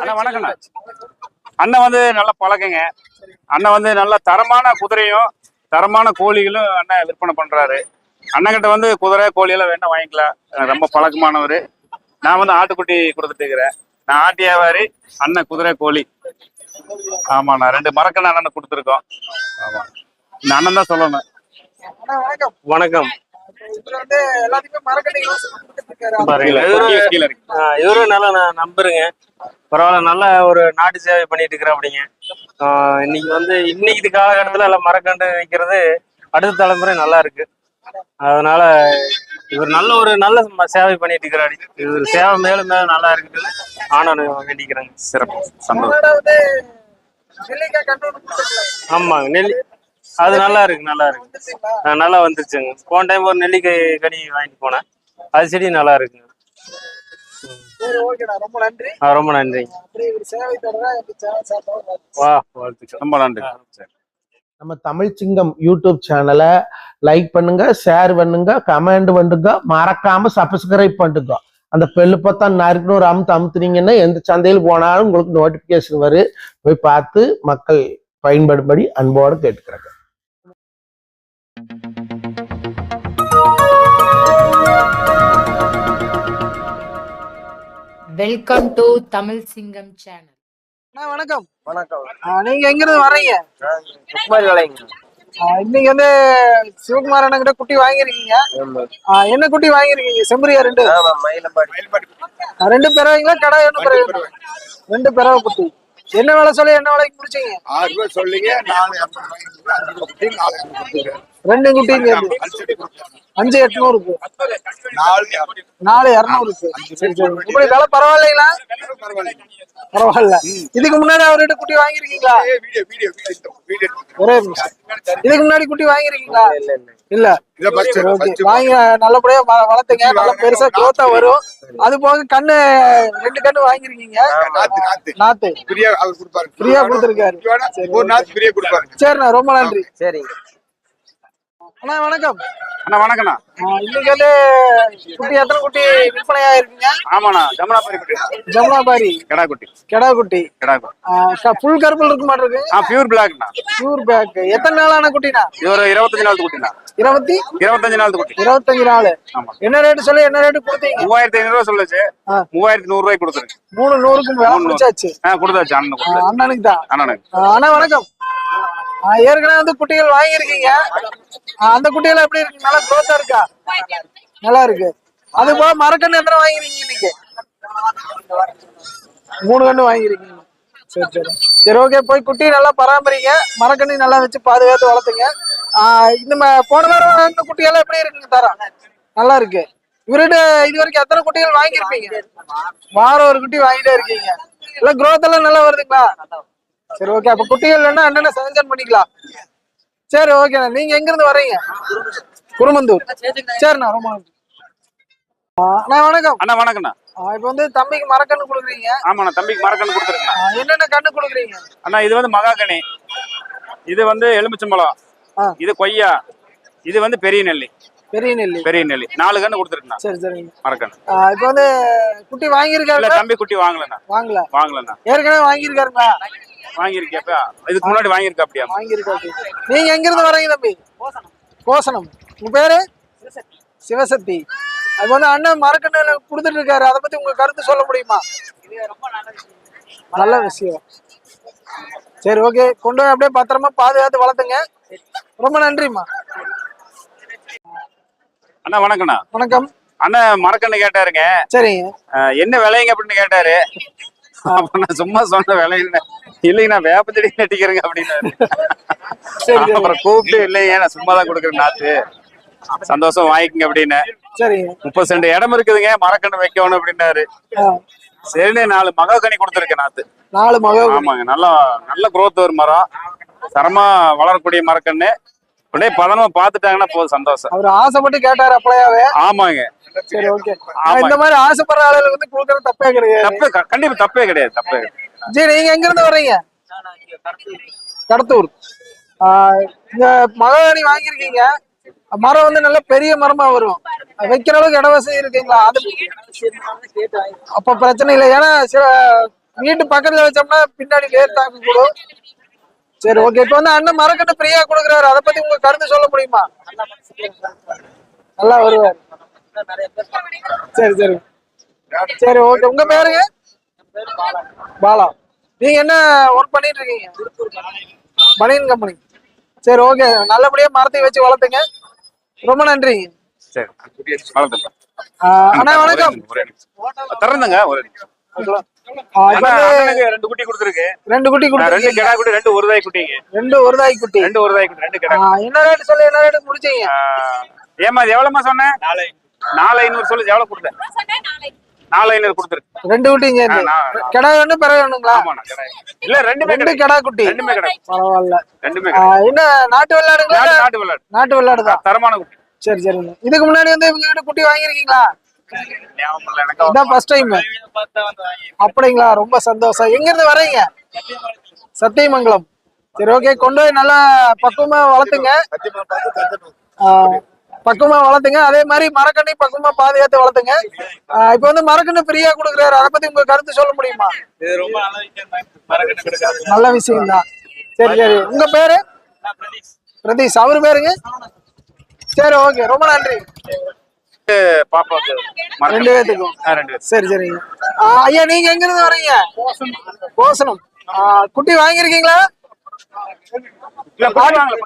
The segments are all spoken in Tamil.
அண்ணா வணக்கண்ணா அண்ணன் வந்து நல்ல பழக்கங்க. அண்ணன் வந்து நல்ல தரமான குதிரையும் தரமான கோழிகளும் அண்ணன் விற்பனை பண்றாரு. அண்ணன்கிட்ட வந்து குதிரை கோழி எல்லாம் வேணா வாங்கிக்கலாம். ரொம்ப பழக்கமானவர். நான் வந்து ஆட்டுக்குட்டி கொடுத்துட்டு இருக்கிறேன். நான் ஆட்டு வியாபாரி அண்ணன் குதிரை கோழி. ஆமாண்ணா ரெண்டு மரக்கண்ண அண்ணன் கொடுத்துருக்கோம். ஆமா. இந்த அண்ணன் தான் சொல்லணும். வணக்கம். வணக்கம். இவரும் நல்லா நான் நம்புறேங்க. பரவாயில்ல நல்ல ஒரு நாட்டு சேவை பண்ணிட்டு இருக்கிற அப்படிங்க இன்னைக்கு வந்து இன்னைக்கு இது எல்லாம் மரக்கண்டு வைக்கிறது அடுத்த தலைமுறை நல்லா இருக்கு. அதனால இவர் நல்ல ஒரு நல்ல சேவை பண்ணிட்டு இருக்கிறாரு. இவர் சேவை மேலும் மேலும் நல்லா இருக்குன்னு ஆனா வேண்டிக்கிறேங்க சிறப்பு. சந்தோஷம். ஆமாங்க நெல்லி அது நல்லா இருக்கு நல்லா இருக்கு. நல்லா வந்துருச்சுங்க போன டைம் ஒரு நெல்லிக்காய் கனி வாங்கிட்டு போனேன். அது செடி நல்லா இருக்குங்க. ரொம்ப நன்றி. ரொம்ப நன்றி. நம்ம தமிழ் சிங்கம் யூடியூப் சேனலை லைக் பண்ணுங்க ஷேர் பண்ணுங்க கமெண்ட் பண்ணுங்க மறக்காம சப்ஸ்கிரைப் பண்ணுங்க. அந்த பெல்லு பார்த்தா நறுக்குன்னு ஒரு அமுத்து அமுத்துனீங்கன்னா எந்த சந்தையில் போனாலும் உங்களுக்கு நோட்டிபிகேஷன் வரும் போய் பார்த்து மக்கள் பயன்படும்படி அன்போடு கேட்டுக்கிறாங்க. வெல்கம் டு தமிழ் சிங்கம் சேனல் அண்ணா வணக்கம். வணக்கம். நீங்க எங்க இருந்து வர்றீங்க? குமாரி இன்னைக்கு வந்து சிவகுமார் அண்ணன் கிட்ட குட்டி வாங்கிருக்கீங்க ஆ, என்ன குட்டி வாங்கிருக்கீங்க செம்பரியா ரெண்டு? ரெண்டு பிறவைங்களா? கடை என்ன பிறவை. ரெண்டு பிறவை குட்டி. என்ன வேலை சொல்லி என்ன வேலைக்கு முடிச்சீங்க? ஆறு ரூபாய் சொல்லுங்க நாலு ரெண்டு குட்டிங்க அஞ்சு எட்நூறுக்கு நாலு இரநூறு. சரி சரி. இப்படி விலை பரவாயில்லைங்களா? பரவாயில்லைங்க. பரவாயில்ல. இதுக்கு முன்னாடி அவர்கிட்ட குட்டி வாங்கிருக்கீங்களா. ஒரே நிமிஷம். இதுக்கு முன்னாடி குட்டி வாங்கிருக்கீங்களா இல்ல சரி வாங்கி நல்லபடியா வ- வளர்த்துங்க. நல்லா பெருசா growth-ஆ வரும். அது போக கண்ணு ரெண்டு கண்ணு வாங்கிருக்கீங்க நாத்து, நாத்து. நாத்து. ஃப்ரீயா அவர் கொடுப்பாரு. ஃப்ரீயா கொடுத்திருக்காரு. சரி. சரிண்ணா ரொம்ப நன்றி. சரிங்க அண்ணா வணக்கம். அண்ணா வணக்கண்ணா ஆ, இன்னைக்கு வந்து குட்டி எத்தனை குட்டி விற்பனை ஆயிருக்குங்க ஆமாண்ணா ஜமுனாபுரி குட்டி. ஜமுனாபாரி. கிடா குட்டி கெடா குட்டி கிடா குட்டி ஃபுல் கருப்பில் இருக்க. மாட்டிருக்கு ஆ பியூர் பிளாக்ண்ணா பியூர் பேக் எத்தனை நாளான குட்டினா இது ஒரு இருபத்தஞ்சு நாள் குட்டிண்ணா. இருபத்தி? இருபத்தஞ்சு நாள் குட்டி. இருபத்தஞ்சு நாள். ஆமா. என்ன ரேட்டு சொல்லி என்ன ரேட்டு கொடுத்தீங்க? மூவாயிரத்தி ஐநூறு ரூபா சொல்லுச்சு. மூவாயிரத்தி நூறு ரூபாய்க்கு கொடுத்துருக்கு. மூணு நூறுக்கு கொடுத்தாச்சு கொடுத்தாச்சு. அண்ணனுக்கு தான். அண்ணனுக்கு. அண்ணா வணக்கம். ஏற்கனவே வந்து குட்டிகள் வாங்கியிருக்கீங்க. ஆ, அந்த குட்டிகள் எப்படி இருக்கு? நல்லா growth-ஆ இருக்கா? நல்லா இருக்கு. அது போக மரக்கன்று எத்தனை வாங்கிருக்கீங்க இன்னைக்கு? மூணு கன்று வாங்கிருக்கீங்க சரி சரி. சரி ஓகே போய் குட்டி நல்லா பராமரிங்க. மரக்கண்ணி நல்லா வச்சு பாதுகாத்து வளர்த்துங்க. இந்த ம- போன வாரம் வாங்கின குட்டியெல்லாம் எப்படி இருக்குங்க தரம் நல்லா இருக்கு. இவர்கிட்ட இது வரைக்கும் எத்தனை குட்டிகள் வாங்கியிருப்பீங்க? வாரம் ஒரு குட்டி வாங்கிட்டே இருக்கீங்க. எல்லாம் growth எல்லாம் நல்லா வருதுங்களா? சரி ஓகே அப்ப குட்டிகள் வேணா அண்ணனை சஜன் பண்ணிக்கலாம். சரி ஓகேண்ணா நீங்க எங்க இருந்து வர்றீங்க? குருமந்தூர். சரிண்ணா ரொம்ப நன்றி அண்ணா வணக்கம். அண்ணா வணக்கண்ணா ஆ, இப்ப வந்து தம்பிக்கு மரக்கண்ணு கொடுக்குறீங்க. ஆமாண்ணா தம்பிக்கு மரக்கன்று கொடுத்துருக்கேன் என்னென்ன கண்ணு கொடுக்குறீங்க? அண்ணா இது வந்து மகாகனி இது வந்து எலுமிச்சம்பழம். இது கொய்யா. இது வந்து பெரிய நெல்லி. பெரிய நெல்லி. பெரிய நெல்லி. நாலு கன்று கொடுத்துருக்கேண்ணா சரி சரிங்க. மரக்கன்று ஆ, இப்ப வந்து குட்டி இல்ல வாங்கியிருக்காரு தம்பி குட்டி வாங்கலண்ணா வாங்கல. வாங்கலண்ணா ஏற்கனவே வாங்கியிருக்காருங்களா? வாங்கியிருக்கியப்ப? இதுக்கு முன்னாடி வாங்கியிருக்கா அப்படியா வாங்கியிருக்காரு. நீங்க எங்க இருந்து வர்றீங்க தம்பி கோசனம் உங்க பேரு? சிவசக்தி. அது வந்து அண்ணன் மரக்கண்ணு கொடுத்துட்டு இருக்காரு அதை பத்தி உங்க கருத்து சொல்ல முடியுமா? நல்ல விஷயம். சரி ஓகே. கொண்டு போய் அப்படியே பத்திரமா பாதுகாத்து வளர்த்துங்க. ரொம்ப நன்றிம்மா. அண்ணா வணக்கண்ணா வணக்கம். அண்ணன் மரக்கன்று கேட்டாருங்க. சரிங்க. என்ன விலைங்க அப்படின்னு கேட்டாரு. நான் சும்மா சொன்ன விலைன்னு இல்லைங்க நான் வேப்பச்செடி நட்டிக்கிறேங்க அப்படின்னாரு சரி. அப்புறம் கூப்பிட்டு இல்லைங்க நான் சும்மா தான் கொடுக்குறேன் நாத்து. சந்தோஷம் வாங்கிக்கங்க அப்படின்னு. சரிங்க. முப்பது சென்ட் இடம் இருக்குதுங்க மரக்கன்று வைக்கணும் அப்படின்னாரு. சரின்னு நாலு மகாகனி கொடுத்துருக்கேன் நாத்து. நாலு மக ஆமாங்க நல்லா நல்ல growth வரும் மரம். தரமா வளரக்கூடிய மரக்கன்று அப்படியே பதனமா பார்த்துட்டாங்கன்னா போதும் சந்தோஷம். அவர் ஆசைப்பட்டு கேட்டாரு அப்பளையாவே ஆமாங்க. சரி ஓகே. இந்த மாதிரி ஆசைப்படுற ஆளுகளுக்கு வந்து கொடுக்கறது தப்பே கிடையாது. தப்பு கண்டிப்பா தப்பே கிடையாது தப்பே ஜி நீங்க எங்க இருந்து வர்றீங்க? கடத்தூர். இந்த மகாணி வாங்கியிருக்கீங்க. மரம் வந்து நல்ல பெரிய மரமா வரும். வைக்கிற அளவுக்கு இட வசதி இருக்குங்களா? அது அப்ப பிரச்சனை இல்லை. ஏன்னா வீட்டு பக்கத்துல வச்சோம்னா பின்னாடி தாக்கு கூடும் சரி ஓகே இப்போ வந்து அண்ணன் மரக்கட்டை ஃப்ரீயா கொடுக்குறாரு. அதை பத்தி உங்க கருத்து சொல்ல முடியுமா? நல்லா வருவார். சரி சரி. சரி ஓகே உங்க பேருங்க பாலா. நீங்க என்ன ஒர்க் பண்ணிட்டு இருக்கீங்க? பனியன் கம்பெனி சரி ஓகே நல்லபடியா மரத்தை வச்சு வளர்த்துங்க. ரொம்ப நன்றி. அண்ணா வணக்கம். திறந்துங்க ரெண்டு குட்டி கொடுத்துருக்கு. ரெண்டு குட்டி ரெண்டு கொடுத்துருக்கீங்க. கிடா குட்டி ரெண்டு ஒரு தாய் குட்டிங்க. ரெண்டு ஒரு தாய் குட்டி. ரெண்டு ஒரு தாய் குட்டி ரெண்டு கிடா என்ன ரேட் சொல்லி என்ன ரேட் முடிச்சீங்க? இது எவ்வளவுமா சொன்னேன் நாலு ஐநூறு சொல்லு எவ்வளவு கொடுத்தேன் நாலு ஐநூறு. கொடுத்துருக்கு ரெண்டு குட்டிங்க ஆ, நான்- கிடா வேணும் பிறகு கிடா இல்ல ரெண்டுமே ரெண்டு கிடைக்கும் கிடா குட்டி. ரெண்டுமே பரவாயில்ல. ரெண்டுமே என்ன நாட்டு வெள்ளாடுங்களா நாட்டு விளையாடு. நாட்டு வெள்ளாடு தான் தரமான குட்டி. சரி சரிங்க இதுக்கு முன்னாடி வந்து இவங்க கிட்ட குட்டி எனக்கு இதான் ஃபர்ஸ்ட் டைம் அப்படிங்களா? ரொம்ப சந்தோஷம். எங்க இருந்து வரீங்க சத்தியமங்கலம். சரி ஓகே கொண்டு போய் நல்லா பக்குவமா வளர்த்துங்க. பக்குவமா வளர்த்துங்க. அதே மாதிரி மரக்கண்ணி பக்குவமா பாதுகாத்து வளர்த்துங்க. இப்போ வந்து மரக்கண்ணு ஃப்ரீயா கொடுக்குறாரு. அதை பத்தி உங்க கருத்து சொல்ல முடியுமா? நல்ல விஷயம் தான். சரி சரி. உங்க பேரு? பிரதீஷ். அவரு பேருங்க? சரி ஓகே ரொம்ப நன்றி. பாப்பாவுக்கு மறக்க- ரெண்டு பேத்துக்கும். ரெண்டு பேர் சரி சரிங்க. ஐயா நீங்க எங்க இருந்து வரீங்க கோசனம் குட்டி வாங்கியிருக்கீங்களா? இல்ல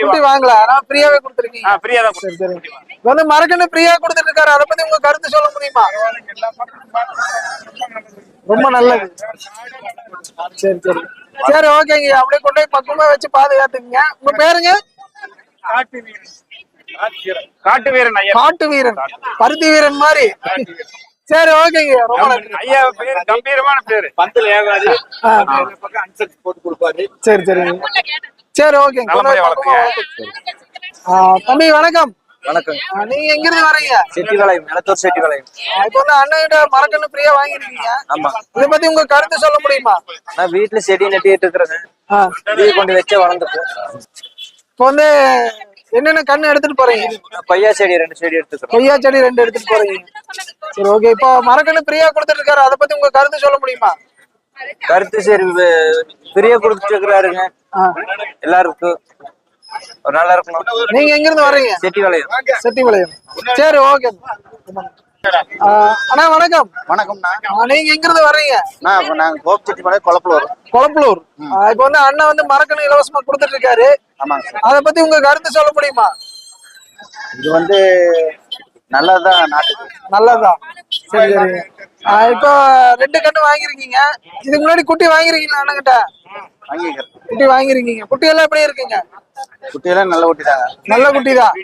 குட்டி வாங்கல ஆனா ஃப்ரீயாவே கொடுத்துருக்கீங்க. ஆ ஃப்ரீயா தான் சரி சரி. இப்ப வந்து மரக்கண்ணு ஃப்ரீயா கொடுத்துட்டு இருக்காரு அதை பத்தி உங்க கருத்து சொல்ல முடியுமா? ரொம்ப நல்லது. சரி சரி. சரி ஓகேங்க அப்படியே கொண்டு போய் பக்குவமா வச்சு பாதுகாத்துக்குங்க. உங்க பேருங்க? காட்டு வீரன் ஐயா. காட்டு வீரன். பருத்தி வீரன் மாதிரி. சரி ஓகேங்க. ரொம்ப நன்றி. ஐயா பேர் கம்பீரமான பேரு. பந்தல் ஏகாது. போட்டு கொடுப்பாரு. சரி சரி. வளர்த்துங்க. ஆ, தம்பி வணக்கம். வணக்கம். நீங்க எங்க இருந்து வரீங்க? செட்டி வளையம் நிலத்தூர் செட்டி வளையம் ஆ, இப்ப வந்து அண்ணன் மரக்கண்ணு ஃப்ரீயா வாங்கிருக்கீங்க ஆமா. இத பத்தி உங்க கருத்து சொல்ல முடியுமா? நான் வீட்டுல செடி நட்டிட்டு இது கொண்டு வச்சே வளர்ந்துருக்கு இப்ப வந்து என்னென்ன கண்ணு எடுத்துட்டு போறீங்க? கொய்யா செடி ரெண்டு செடி எடுத்துக்கிறோம் கொய்யா செடி ரெண்டு எடுத்துட்டு போறீங்க. சரி ஓகே இப்போ மரக்கண்ணு ஃப்ரீயா கொடுத்துட்டு இருக்காரு. அதை பத்தி உங்க கருத்து சொல்ல முடியுமா? கருத்து சரி பிரிய கொடுத்துட்டு இருக்கிறாருங்க. எல்லாருக்கும் ஒரு நல்லா இருக்கணும். நீங்க எங்க இருந்து வர்றீங்க செட்டி வளையம். செட்டிபாளையம் சரி ஓகே அண்ணா வணக்கம். வணக்கம்ண்ணா. ஆ, நீங்க எங்க இருந்து வர்றீங்க நாங்க கோபிச்செட்டி மலை குழப்பில் வரோம் கொளப்பலூர் ஆ, இப்ப வந்து அண்ணன் வந்து மரக்கண்ணு இலவசமா கொடுத்துட்டு இருக்காரு. அதை பத்தி உங்க கருத்து சொல்ல முடியுமா? இது வந்து நல்லதுதான் நாட்டுக்கு. நல்லதுதான். சரி இப்போ ரெண்டு கண்ணு வாங்கிருக்கீங்க இதுக்கு முன்னாடி குட்டி வாங்கிருக்கீங்களா அண்ணன்கிட்ட வாங்கிக்கிறேன் குட்டி வாங்கிருக்கீங்க குட்டி எல்லாம் எப்படி இருக்குங்க? குட்டியெல்லாம் நல்ல குட்டி தாங்க நல்ல குட்டி தான்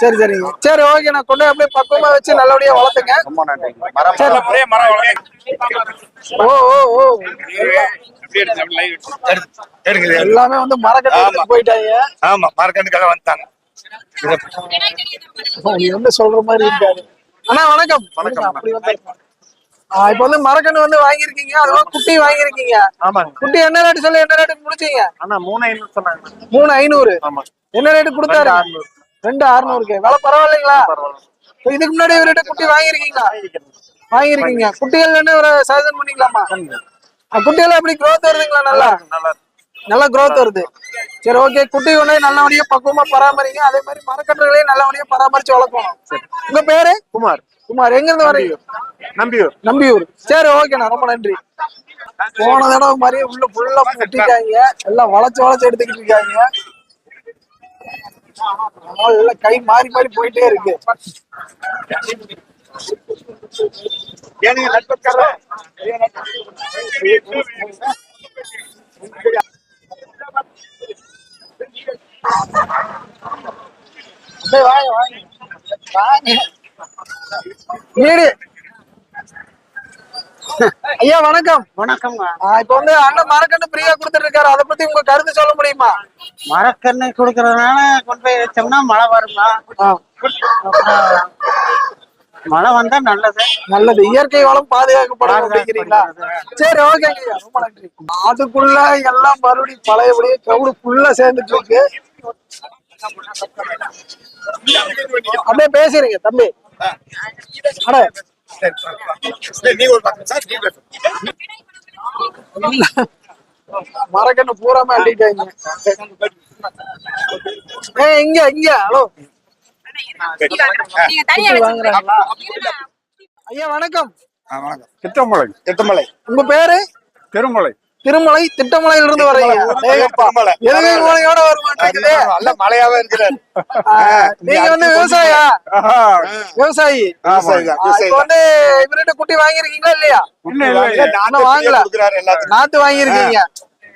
சரி சரிங்க. சரி ஓகே நான் கொண்டு அப்படியே பக்குவமா வச்சு நல்லபடியா வளர்த்துங்க. ரொம்ப மரம் ஓ ஓ ஓ. எல்லாமே வந்து மரக்கட்டு போயிட்டாங்க. ஆமா மரக்கண்டுக்காக வந்துட்டாங்க. நீ வந்து சொல்ற மாதிரி இருக்காது. அண்ணா வணக்கம். வணக்கம் அப்படி வந்து இப்போ வந்து மரக்கண்ணு வந்து வாங்கியிருக்கீங்க. அதுவும் குட்டி வாங்கியிருக்கீங்க. ஆமாங்க. குட்டி என்ன ரேட்டு சொல்லி என்ன ரேட்டுக்கு முடிச்சீங்க? ஆனா மூணு ஐநூறு சொன்னாங்க. மூணு ஐநூறு. ஆமா. என்ன ரேட்டு கொடுத்தாரு? ரெண்டு அறுநூறுக்கு விலை பரவாயில்லைங்களா? இதுக்கு முன்னாடி இவர்கிட்ட குட்டி வாங்கியிருக்கீங்களா? வாங்கியிருக்கீங்க. குட்டிகள் என்ன ஒரு சஜன் பண்ணிக்கலாமா? குட்டிகள் எப்படி growth வருதுங்களா? நல்லா? நல்லா growth வருது. சரி ஓகே குட்டி போய் நல்லபடியா பக்குவமா பராமரிங்க. அதே மாதிரி மரக்கன்றுகளையும் நல்லபடியா பராமரிச்சு வளர்க்கணும். உங்க பேரு? குமார். குமார் எங்க இருந்து வரீங்க? நம்பியூர். நம்பியூர். சரி ஓகேண்ணா ரொம்ப நன்றி. போன தடவை மாதிரியே உள்ள ஃபுல்லா கட்டிட்டாங்க. எல்லாம் வளைச்சு வளைச்சு எடுத்துக்கிட்டு இருக்காங்க. எல்லாம் கை மாறி மாறி போயிட்டே இருக்கு. ஏனுங்க நட்பக்கார அப்படியே வாங்க வாங்க வாங்க வீடு. ஐயா வணக்கம். வணக்கம்ங்க ஆ, இப்ப வந்து அண்ணன் மரக்கண்ணு ஃப்ரீயா கொடுத்துட்டு இருக்காரு. அதை பத்தி உங்க கருத்து சொல்ல முடியுமா? மரக்கண்ணு கொடுக்கறதுனால கொண்டு போய் வச்சோம்னா மழை ஆ, மழை வந்தா நல்லது. நல்லது. இயற்கை வளம் பாதுகாக்கப்படும் அப்படிங்கிறீங்களா? சரி ஓகேங்க ஐயா. ரொம்ப நன்றி. அதுக்குள்ள எல்லாம் மறுபடியும் பழையபடியே கிரௌடு ஃபுல்லா சேர்ந்துட்டு இருக்கு. அப்படியே பேசுறீங்க தம்பி. அட. நீ ஒரு பக்கம் சார் நீ பேசு மரக்கண்ணு பூராம அள்ளிட்டாங்க. ஏ இங்க இங்க ஹலோ. ஐயா வணக்கம். வணக்கம். திட்டமலை. திட்டமலை உங்க பேரு? திருமலை திருமலை திட்டமலையில இருந்து வர மாட்டேங்குது நல்ல மழையாவே இருக்கிறார். நீங்க வந்து விவசாயி. இப்ப வந்து இவர்கிட்ட குட்டி வாங்கிருக்கீங்களா இல்லையா? இன்னும் வாங்கல. நாத்து வாங்கியிருக்கீங்க.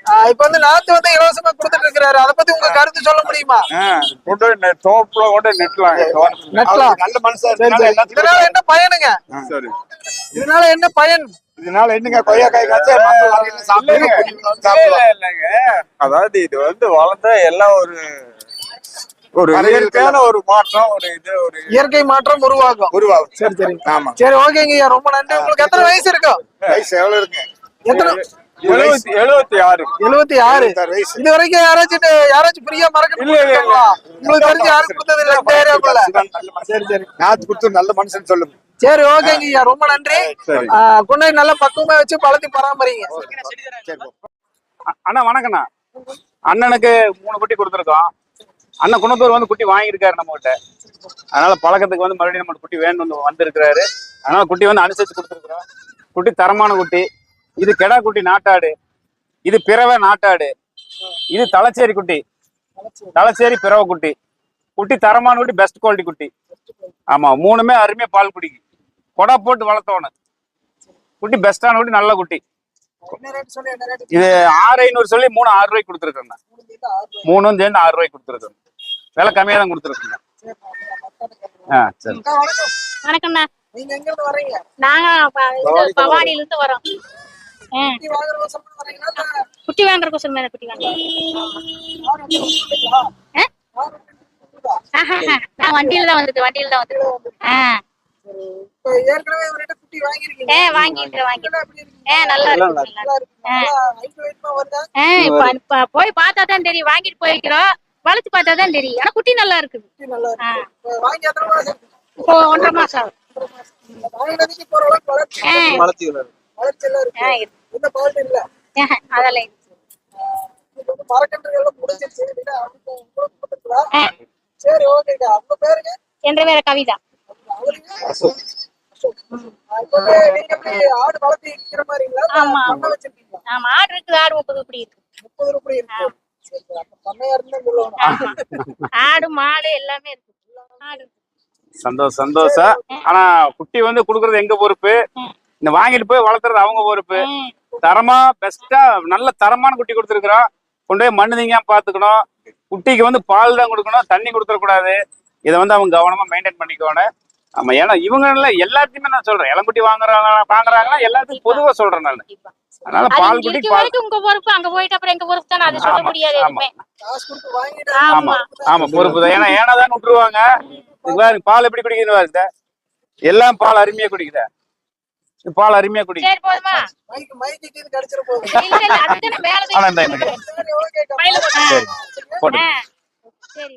ஆ, இப்ப வந்து நாத்து வந்து இலவசமா கொடுத்துட்டு இருக்கிறாரு. அதை பத்தி உங்க கருத்து சொல்ல முடியுமா? தோப்புல கூட நெட்லாம் அவரு நல்ல மனுஷன் இதனால என்ன பயனுங்க? சரி. இதனால என்ன பயன்? இதனால என்னங்க கொய்யா காய் காய்ச்சா மக்கள் வாங்கி சாப்பிடுங்க? சாப்பிடுவாங்க இல்லைங்க அதாவது இது வந்து வளர்ந்த எல்லாம் ஒரு ஒரு இயற்கையான ஒரு மாற்றம் ஒரு இது ஒரு இயற்கை மாற்றம் உருவாகும். உருவாகும். சரி சரி. ஆமா. சரி ஓகேங்க ஐயா. ரொம்ப நன்றி. உங்களுக்கு எத்தனை வயசு இருக்கும் வயசு எவ்வளவு இருக்கு? எத்தனை? எழுபத்தி எழுபத்தி ஆறு. எழுபத்தி ஆறு. இது வரைக்கும் யாராச்சும் யாராச்சும் ஃப்ரீயா மறக்க உங்களுக்கு தெரிஞ்சு யாரும் கொடுத்தது இல்ல. சரி சரி. நாத்து கொடுத்து நல்ல மனுஷன் சொல்லுங்க. சரி ஓகேங்க ஐயா. ரொம்ப நன்றி. சரி. ஆ, கொண்டு போய் நல்லா பக்குவமா வச்சு பழத்தி பராமரிங்க. அண்ணா வணக்கண்ணா அண்ணனுக்கு மூணு குட்டி கொடுத்துருக்கோம். அண்ணன் குணத்தூர் வந்து குட்டி வாங்கியிருக்காரு நம்ம கிட்ட அதனால பழக்கத்துக்கு வந்து மறுபடியும் நம்ம குட்டி வேணும்னு வந்திருக்கிறாரு. அதனால குட்டி வந்து அனுசரிச்சு கொடுத்துருக்குறோம். குட்டி தரமான குட்டி. இது கெடா குட்டி நாட்டாடு. இது பிறவை நாட்டாடு. இது தலச்சேரி குட்டி. தலச்சேரி பிறவை குட்டி. குட்டி தரமான குட்டி பெஸ்ட் குவாலிட்டி குட்டி. ஆமா மூணுமே அருமையா பால் குடிக்கும் கொடா போட்டு வளர்த்தவனு. குட்டி பெஸ்டான குட்டி நல்ல குட்டி. இது ஆறு ஐநூறு சொல்லி மூணு ஆறு ரூபாய்க்கு கொடுத்துருக்கேன் மூணும் சேர்ந்து ஆறு ரூபாய்க்கு கொடுத்துருக்கேன். விலை கம்மியா தான் கொடுத்துருக்கேன் ஆ சரி. வணக்கம்ண்ணா. நீங்க எங்க இருந்து வர்றீங்க? நாங்க பவானில இருந்து. வரோம். குட்டி வாங்குற மேல குட்டி வாங்க நான் வண்டியில தான் வந்துட்டு வண்டியில தான் வந்துட்டு இப்ப ஏற்கனவே இவர்கிட்ட குட்டி வாங்கிருக்கீங்க ஏ வாங்கிட்டு வாங்கிட்டு. ஏ நல்லா இருக்கு. நல்லா இருக்கு போய் பார்த்தா தான் தெரியும். வாங்கிட்டு போய்க்கிறோம் வளர்த்து பார்த்தா தான் தெரியும். ஆனா குட்டி நல்லா இருக்குது. குட்டி நல்லா இருக்கு இப்ப ஒன்றரை மாசம் வளர்ச்சி. வளர்ச்சி அதெல்லாம் என்ற பேர கவிதா. ஆமா. பண்ணை வச்சிருக்கீங்களா ஆமா ஆடு இருக்குது ஆடு முப்பது இப்படி இருக்கு. முப்பது ரூபாய் இருக்கு சரி சரி அப்ப பண்ணையா இருந்தா சொல்லணும் ஆடு மாடு எல்லாமே இருக்கு. ஆடு. இருக்கு. சந்தோஷம் சந்தோஷம். ஆனா குட்டி வந்து கொடுக்கறது எங்க பொறுப்பு? இந்த வாங்கிட்டு போய் வளர்த்துறது அவங்க பொறுப்பு. தரமா பெஸ்டா நல்ல தரமான குட்டி கொடுத்துருக்குறோம். கொண்டு போய் மண்ணு நீங்க பாத்துக்கணும் குட்டிக்கு வந்து பால் தான் கொடுக்கணும். தண்ணி கொடுத்துடக்கூடாது. இதை வந்து அவங்க கவனமா மெயின்டைன் பண்ணிக்கணும் ஆமா ஏன்னா இவங்க இல்ல எல்லாத்தையுமே நான் சொல்றேன். இளங்குட்டி வாங்குறாங்க வாங்குறாங்கன்னா எல்லாத்தையும் பொதுவா சொல்றேன் நான். அதனால அது பால் இருக்க பால் வரைக்கும் உங்க பொறுப்பு அங்க போயிட்டு அப்புறம் எங்க பொறுப்பு தானே? அது சொல்ல முடியாது ஆமா. ஆமா. ஆமா பொறுப்பு தான். ஏன்னா ஏன்னா தான் விட்டுருவாங்க பால் எப்படி குடிக்குது பாருங்க எல்லாம் பால் அருமையா குடிக்குதா. பால் அருமையா குடிக்குது. சரி போதுமா? போகுது. இல்ல இல்ல மேல சரி